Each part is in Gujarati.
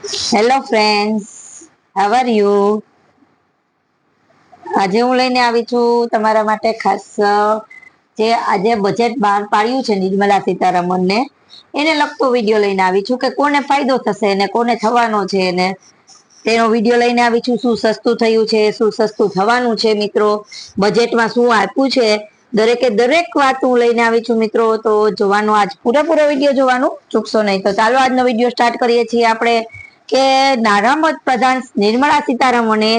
Hello friends how are you આજે હું લઈને આવી છું તમારા માટે ખાસ જે આજે બજેટ બહાર પાડ્યું છે નિર્મલા સીતારમણને, એને લગતો વીડિયો લઈને આવી છું કે કોને ફાયદો થશે ને કોને થવાનો છે ને તેનો વીડિયો લઈને આવી છું. શું સસ્તું થયું છે, શું સસ્તું થવાનું છે મિત્રો? બજેટમાં શું આપ્યું છે? દરેકે દરેક વાત હું લઈને આવી છું મિત્રો. તો જોવાનો, આજ પૂરેપૂરો વીડિયો જોવાનું. ચૂકશો નહીં તો ચાલો આજનો વીડિયો સ્ટાર્ટ કરીએ છીએ આપણે. કે નાણામંત પ્રધાન નિર્મલા સીતારમણે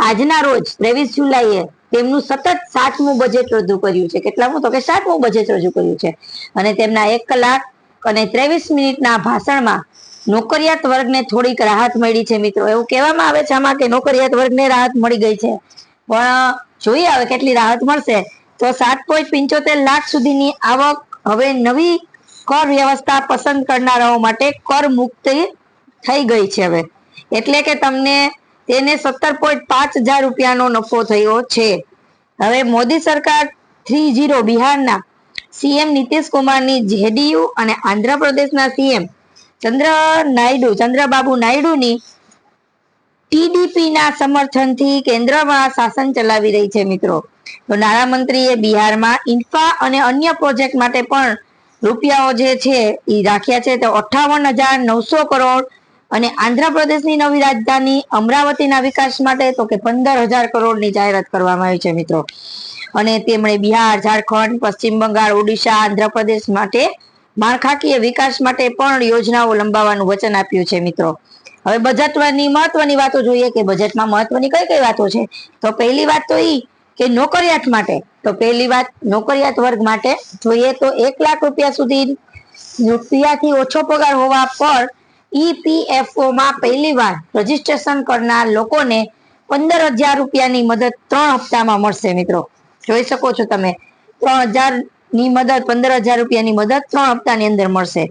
આજના રોજ ત્રેવીસ જુલાઈએ તેમનું સતત સાતમું બજેટ રજૂ કર્યું છે. કેટલામું તો કે સાતમું બજેટ રજૂ કર્યું છે. અને તેમના એક કલાક અને ત્રેવીસ મિનિટના ભાષણમાં નોકરિયાત વર્ગને થોડીક રાહત મળી છે મિત્રો. એવું કહેવામાં આવે છે આમાં કે નોકરિયાત વર્ગને રાહત મળી ગઈ છે. પણ જોઈએ હવે કેટલી રાહત મળશે. તો સાત પોઈન્ટ પંચોતેર લાખ સુધીની આવક હવે નવી કર વ્યવસ્થા પસંદ કરનારાઓ માટે કર મુક્તિ થઈ ગઈ છે હવે. એટલે કે તમને તેને સત્તર પોઈન્ટ પાંચ હજાર રૂપિયાનો નફો થયો છે. હવે મોદી સરકાર થ્રી જીરો બિહારના સીએમ નીતિશ કુમારની જેડીયુ અને આંધ્રપ્રદેશના સીએમ ચંદ્ર નાયડુ, ચંદ્રબાબુ નાયડુની ટીડીપીના સમર્થનથી કેન્દ્રમાં શાસન ચલાવી રહી છે મિત્રો. તો નાણામંત્રીએ બિહારમાં ઇન્ફા અને અન્ય પ્રોજેક્ટ માટે પણ રૂપિયાઓ જે છે એ રાખ્યા છે તો અઠાવન હજાર નવસો કરોડ અને આંધ્રપ્રદેશની નવી રાજધાની અમરાવતીના વિકાસ માટે તો કે પંદર હજાર કરોડની જાહેરાત કરવામાં આવી છે મિત્રો. અને તેમણે બિહાર, ઝારખંડ, પશ્ચિમ બંગાળ, ઓડિશા, આંધ્રપ્રદેશ માટે માળખાકીય વિકાસ માટે પણ યોજનાઓ લંબાવવાનું વચન આપ્યું છે મિત્રો. હવે બજેટની મહત્વની વાતો જોઈએ કે બજેટમાં મહત્વની કઈ કઈ વાતો છે? તો પહેલી વાત તો ઈ કે નોકરિયાત માટે. તો પહેલી વાત નોકરિયાત વર્ગ માટે જોઈએ તો એક લાખ રૂપિયા સુધી રૂપિયાથી ઓછો પગાર હોવા પર ઈપીએફઓ માં પહેલી વાર રજીસ્ટ્રેશન કરનાર લોકોને પંદર હજાર રૂપિયાની મદદ ત્રણ હપ્તામાં મળશે મિત્રો. જોઈ શકો છો તમે. ત્રણ હજારની મદદ, પંદર હજાર રૂપિયાની મદદ ત્રણ હપ્તાની અંદર મળશે.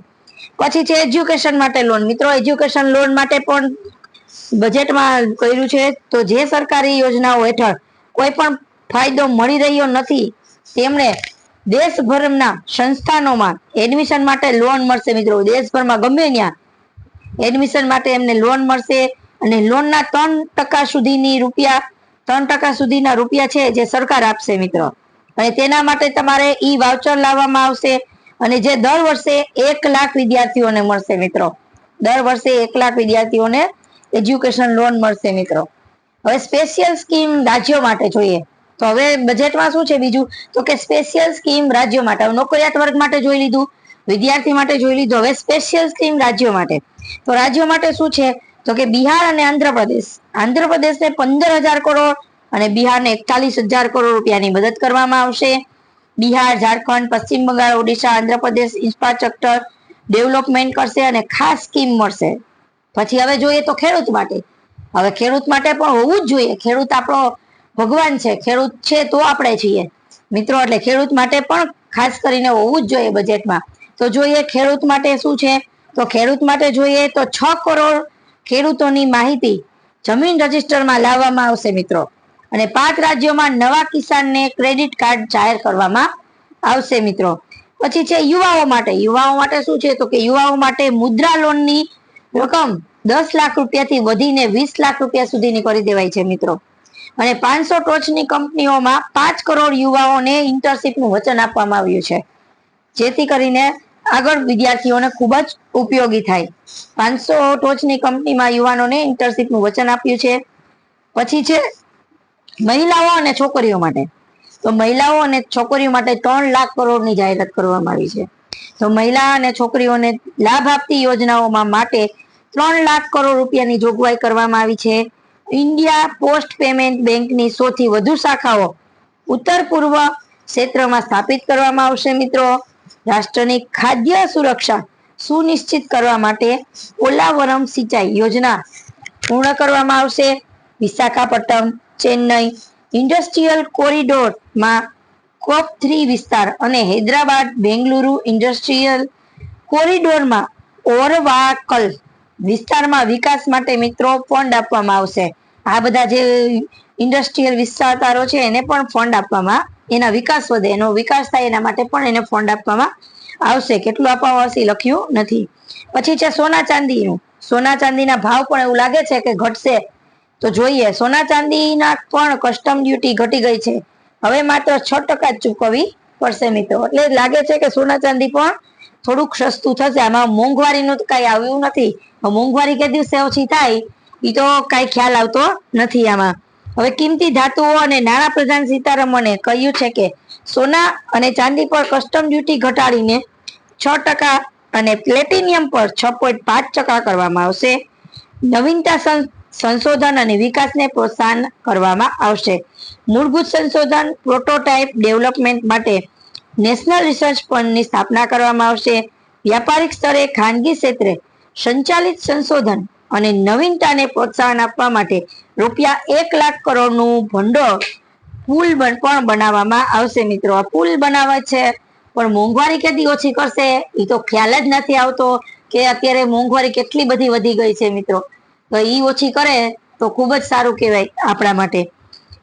પછી છે એજ્યુકેશન માટે લોન. મિત્રો, એજ્યુકેશન લોન માટે પણ બજેટમાં કર્યું છે. તો જે સરકારી યોજનાઓ હેઠળ કોઈ પણ ફાયદો મળી રહ્યો નથી, તેમણે દેશભરના સંસ્થાનોમાં એડમિશન માટે લોન મળશે મિત્રો. દેશભરમાં ગમે ત્યાં એડમિશન માટે એમને લોન મળશે અને લોનના ત્રણ ટકા સુધીની રૂપિયા, ત્રણ ટકા સુધીના રૂપિયા છે જે સરકાર આપશે મિત્રો. અને તેના માટે તમારે ઈ વાઉચર લાવવામાં આવશે અને જે દર વર્ષે એક લાખ વિદ્યાર્થીઓને મળશે મિત્રો. દર વર્ષે એક લાખ વિદ્યાર્થીઓને એજ્યુકેશન લોન મળશે મિત્રો. હવે સ્પેશિયલ સ્કીમ રાજ્યો માટે જોઈએ. તો હવે બજેટમાં શું છે બીજું? તો કે સ્પેશિયલ સ્કીમ રાજ્યો માટે. નોકરિયાત વર્ગ માટે જોઈ લીધું. વિદ્યાર્થી માટે જોઈ લીધું. હવે સ્પેશિયલ સ્કીમ રાજ્યો માટે. તો રાજ્યો માટે શું છે? તો કે બિહાર અને આંધ્રપ્રદેશ. આંધ્રપ્રદેશને પંદર હજાર કરોડ અને બિહારને એકતાલીસ હજાર કરોડ રૂપિયાની મદદ કરવામાં આવશે. બિહાર, ઝારખંડ, પશ્ચિમ બંગાળ, ઓડિશા, આંધ્રપ્રદેશ ઇન્ફ્રાસ્ટ્રક્ચર ડેવલપમેન્ટ કરશે અને ખાસ સ્કીમ મળશે. પછી હવે જોઈએ તો ખેડૂત માટે. હવે ખેડૂત માટે પણ હોવું જ જોઈએ. ખેડૂત આપણો ભગવાન છે. ખેડૂત છે તો આપણે છીએ. મિત્રો, એટલે ખેડૂત માટે પણ ખાસ કરીને હોવું જ જોઈએ બજેટમાં તો જોઈએ ખેડૂત માટે શું છે? તો ખેડૂત માટે જોઈએ તો છ કરોડ ખેડૂતોની માહિતી જમીન રજીસ્ટરમાં લાવવામાં આવશે મિત્રો. અને પાંચ રાજ્યોમાં નવા કિસાનને ક્રેડિટ કાર્ડ જાહેર કરવામાં આવશે મિત્રો. પછી છે યુવાઓ માટે. યુવાઓ માટે શું છે? તો કે યુવાઓ માટે મુદ્રા લોનની રકમ દસ લાખ રૂપિયાથી વધીને વીસ લાખ રૂપિયા સુધીની કરી દેવાય છે મિત્રો. અને પાંચસો ટોચની કંપનીઓમાં પાંચ કરોડ યુવાઓને ઇન્ટર્નશીપનું વચન આપવામાં આવ્યું છે. જેથી કરીને આગળ વિદ્યાર્થીઓને ખૂબ જ ઉપયોગી થાય. પાંચસો ટોચની કંપનીમાં યુવાનોને ઇન્ટર્નશીપનું વચન આપ્યું છે. પછી છે, મહિલાઓ અને છોકરીઓ માટે. તો મહિલાઓ અને છોકરીઓ માટે ત્રણ લાખ કરોડની જાહેરાત કરવામાં આવી છે. તો મહિલા અને છોકરીઓને લાભ આપતી યોજનાઓમાં માટે ત્રણ લાખ કરોડ રૂપિયાની જોગવાઈ કરવામાં આવી છે. ઇન્ડિયા પોસ્ટ પેમેન્ટ બેંકની સૌથી વધુ શાખાઓ ઉત્તર પૂર્વ ક્ષેત્રમાં સ્થાપિત કરવામાં આવશે મિત્રો. રાષ્ટ્રની ખાદ્ય સુરક્ષા સુનિશ્ચિત કરવા માટે ઓલાવરમ સિંચાઈ યોજના પૂર્ણ કરવામાં આવશે. વિશાખાપટ્ટનમ, ચેન્નઈ ઇન્ડસ્ટ્રીયલ કોરિડોરમાં કોપ થ્રી વિસ્તાર અને હૈદરાબાદ, બેંગલુરુ ઇન્ડસ્ટ્રીયલ કોરિડોરમાં ઓરવાકલ વિસ્તારમાં વિકાસ માટે મિત્રો ફંડ આપવામાં આવશે. આ બધા જે ઇન્ડસ્ટ્રીયલ વિસ્તારો છે એને પણ ફંડ આપવામાં એના વિકાસ વધે, એનો વિકાસ થાય એના માટે પણ એને ફંડ આપવામાં આવશે. કેટલું આપવામાં આવશે લખ્યું નથી. પછી છે સોના ચાંદીનું. સોના ચાંદીના ભાવ પણ એવું લાગે છે કે ઘટશે. તો જોઈએ, સોના ચાંદીના પણ કસ્ટમ ડ્યુટી ઘટી ગઈ છે. હવે માત્ર છ ટકા જ ચૂકવવી પડશે મિત્રો. એટલે લાગે છે કે સોના ચાંદી પણ થોડુંક સસ્તું થશે. આમાં મોંઘવારીનું તો કઈ આવ્યું નથી. મોંઘવારી કે દિવસે ઓછી થાય એ તો કઈ ખ્યાલ આવતો નથી આમાં. હવે કિંમતી ધાતુઓ અને નાણાપ્રધાન સીતારમણે કહ્યું છે કે સોના અને ચાંદી પર કસ્ટમ ડ્યુટી ઘટાડીને છ ટકા અને પ્લેટિનિયમ પર છ પોઈન્ટ પાંચ ટકા કરવામાં આવશે. નવીનતા સંશોધન અને વિકાસને પ્રોત્સાહન કરવામાં આવશે. મૂળભૂત સંશોધન પ્રોટોટાઇપ ડેવલપમેન્ટ માટે નેશનલ રિસર્ચ ફંડની સ્થાપના કરવામાં આવશે. વ્યાપારિક સ્તરે, ખાનગી ક્ષેત્રે સંચાલિત સંશોધન અને નવીનતાને પ્રોત્સાહન આપવા માટે રૂપિયા એક લાખ કરોડનું ભંડોળ પુલ પણ બનાવવામાં આવશે મિત્રો. આ પુલ બનાવે છે, પણ મોંઘવારી કેટલી ઓછી કરશે? એ તો ખ્યાલ જ નથી આવતો કે અત્યારે મોંઘવારી કેટલી બધી વધી ગઈ છે મિત્રો. તો એ ઓછી કરે તો ખૂબ જ સારું કહેવાય આપણા માટે.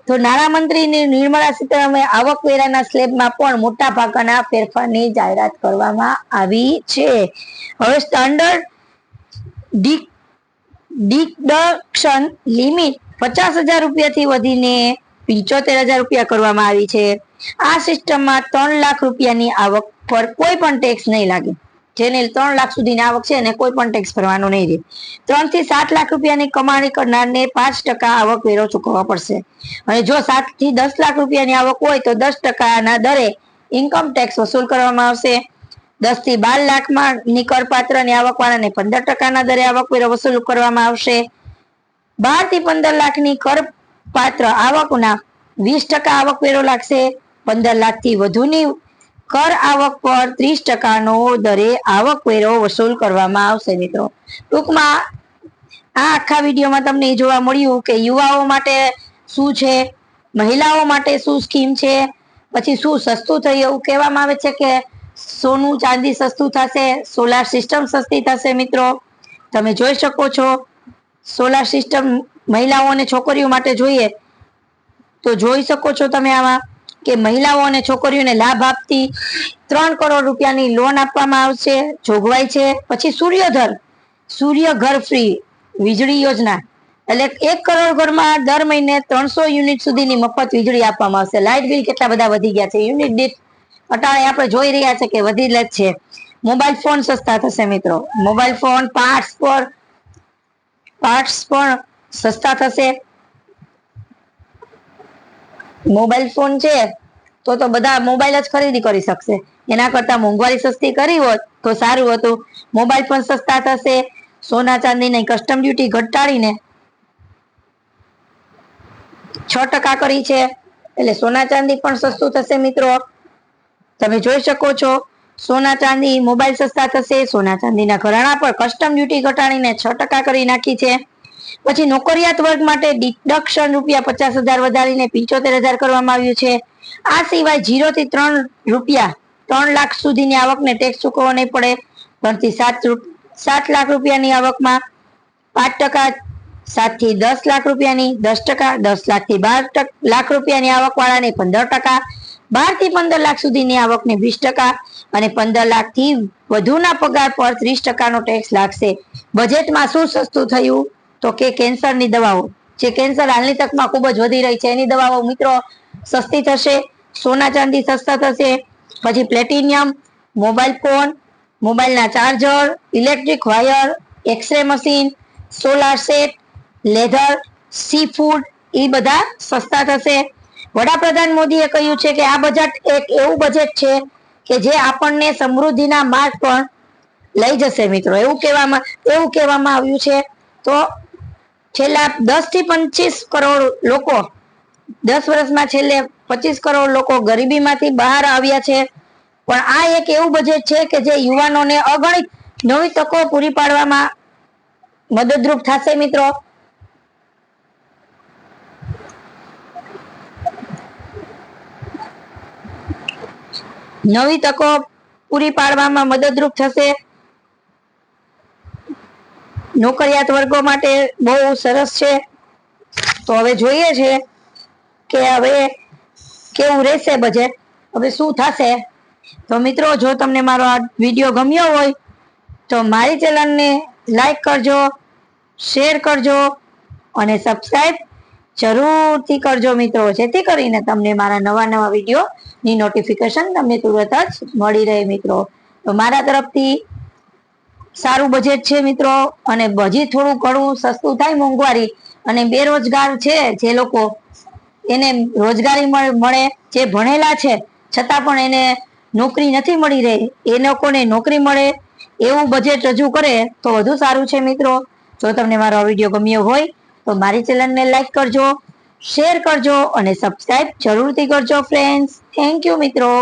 તો નાણામંત્રી નિર્મળા સીતારામણે આવકવેરાના સ્લેબમાં પણ મોટા ભાગના ફેરફારની જાહેરાત કરવામાં આવી છે. હવે સ્ટાન્ડર્ડ ડિક- ડિડક્શન લિમિટ પચાસ હજાર રૂપિયાથી વધીને પિંચોતેર હજાર રૂપિયા કરવામાં આવી છે. આ સિસ્ટમમાં ત્રણ લાખ રૂપિયાની આવક પર કોઈ પણ ટેક્સ નહીં લાગે. જેને ત્રણ લાખ સુધીની આવક છે એને કોઈ પણ ટેક્સ ભરવાનો નહીં રહે. ત્રણથી સાત લાખ રૂપિયાની કમાણી કરનારને પાંચ ટકા આવક વેરો ચૂકવવા પડશે. અને જો સાતથી દસ લાખ રૂપિયાની આવક હોય તો દસ ટકાના દરે ઇન્કમ ટેક્સ વસૂલ કરવામાં આવશે. દસથી બાર લાખમાં ની કરપાત્રની ને વાળાને પંદર ટકાના દરે આવકવેરો વસૂલ કરવામાં આવશે. બારથી પંદર લાખની કરપાત્ર આવકના વીસ ટકા આવકવેરો લાગશે. પંદર લાખથી વધુની કર આવક પર ત્રીસ ટકાનો દરે આવકવેરો વસૂલ કરવામાં આવશે મિત્રો. ટૂંકમાં આ આખા વિડીયોમાં તમને એ જોવા મળ્યું કે યુવાઓ માટે શું છે? મહિલાઓ માટે શું સ્કીમ છે? પછી શું સસ્તું થયું? એવું કહેવામાં આવે છે કે સોનું ચાંદી સસ્તું થશે સોલાર સિસ્ટમ સસ્તી થશે મિત્રો. તમે જોઈ શકો છો સોલાર સિસ્ટમ મહિલાઓ અને છોકરીઓ માટે જોઈએ. તો જોઈ શકો છો તમે આમાં કે મહિલાઓ અને છોકરીઓને લાભ આપતી ત્રણ કરોડ રૂપિયાની લોન આપવામાં આવશે, જોગવાઈ છે. પછી સૂર્યધર, સૂર્ય ઘર ફ્રી વીજળી યોજના. એટલે એક કરોડ ઘરમાં દર મહિને ત્રણસો યુનિટ સુધીની મફત વીજળી આપવામાં આવશે. લાઇટ બિલ કેટલા બધા વધી ગયા છે. યુનિટ દીઠ અટાણે આપણે જોઈ રહ્યા છે કે વધી જ છે. મોબાઈલ ફોન સસ્તા થશે મિત્રો. મોબાઈલ ફોન, પાર્ટ્સ પર, પાર્ટ્સ પણ સસ્તા થશે. મોબાઈલ ફોન છે તો તો બધા મોબાઈલ જ ખરીદી કરી શકશે. એના કરતા મોંઘવારી સસ્તી કરી હોત તો સારું હતું. મોબાઈલ ફોન સસ્તા થશે. સોના ચાંદીની કસ્ટમ ડ્યુટી ઘટાડીને છ ટકા કરી છે. એટલે સોના ચાંદી પણ સસ્તું થશે મિત્રો. તમે જોઈ શકો છો, સોના ચાંદી મોબાઈલ સસ્તા થશે, સોના ચાંદીના ઘરાણા પર કસ્ટમ ડ્યુટી ઘટાડીને છ ટકા કરી નાખી છે. પછી નોકરિયાત વર્ગ માટે ડિડક્શન રૂપિયા પચાસ હજાર વધારીને પિંચોતેર હજાર કરવામાં આવ્યું છે. આ સિવાય જીરો થી ત્રણ રૂપિયા, ત્રણ લાખ સુધીની આવકને ટેક્સ ચૂકવવો નહીં પડે. ત્રણથી સાત સાત લાખ રૂપિયાની આવકમાં પાંચ ટકા, સાતથી દસ લાખ રૂપિયાની, દસ ટકા, દસ લાખથી બાર લાખ રૂપિયાની આવક વાળાને પંદર ટકા બારથી પંદર લાખ સુધીની આવકને વીસ ટકા અને પંદર લાખથી વધુના પગાર પર ત્રીસ ટકાનો ટેક્સ લાગશે. બજેટમાં શું સસ્તું થયું? તો કે કેન્સરની દવાઓ. જે કેન્સર હાલની તકમાં ખૂબ જ વધી રહી છે. એની દવાઓ મિત્રો સસ્તી થશે, સોના ચાંદી સસ્તા થશે, પછી પ્લેટિનિયમ મોબાઈલ ફોન મોબાઈલના charger electric wire x ray machine solar set leather seafood એ બધા સસ્તા થશે. વડાપ્રધાન મોદીએ કહ્યું છે કે આ બજેટ એક એવું બજેટ છે કે જે આપણને સમૃદ્ધિના માર્ગ પણ લઈ જશે મિત્રો. એવું કહેવામાં એવું કહેવામાં આવ્યું છે. તો છેલ્લા દસથી પચીસ કરોડ લોકો, દસ વર્ષમાં છેલ્લે પચીસ કરોડ લોકો ગરીબીમાંથી બહાર આવ્યા છે. પણ આ એક એવું બજેટ છે કે જે યુવાનોને અગણિત નવી તકો પૂરી પાડવામાં મદદરૂપ થશે મિત્રો. નવી તકો પૂરી પાડવામાં મદદરૂપ થશે. નોકરિયાત વર્ગો માટે બહુ સરસ છે. તો હવે જોઈએ છે કે હવે કેવું રહેશે બજેટ હવે શું થશે? તો મિત્રો, જો તમને મારો આ વીડિયો ગમ્યો હોય, તો મારી ચેનલને લાઈક કરજો, શેર કરજો અને સબસ્ક્રાઇબ જરૂરથી કરજો મિત્રો. જેથી કરીને તમને મારા નવા નવા વીડિયો ની નોટિફિકેશન તમને તુરત જ મળી રહે મિત્રો. તો મારા તરફથી સારું બજેટ છે મિત્રો, અને હજી થોડું ઘણું સસ્તું થાય મોંઘવારી, અને બેરોજગાર છે જે લોકો, એને રોજગારી મળે જે ભણેલા છે, છતાં પણ એને નોકરી નથી મળી રહી. એ લોકોને નોકરી મળે, એવું બજેટ રજૂ કરે, તો વધુ સારું છે મિત્રો. જો તમને મારો વીડિયો ગમ્યો હોય, તો મારી ચેનલને લાઈક કરજો શેર કરજો, અને સબસ્ક્રાઇબ જરૂરથી કરજો ફ્રેન્ડ્સ થેન્ક યુ મિત્રો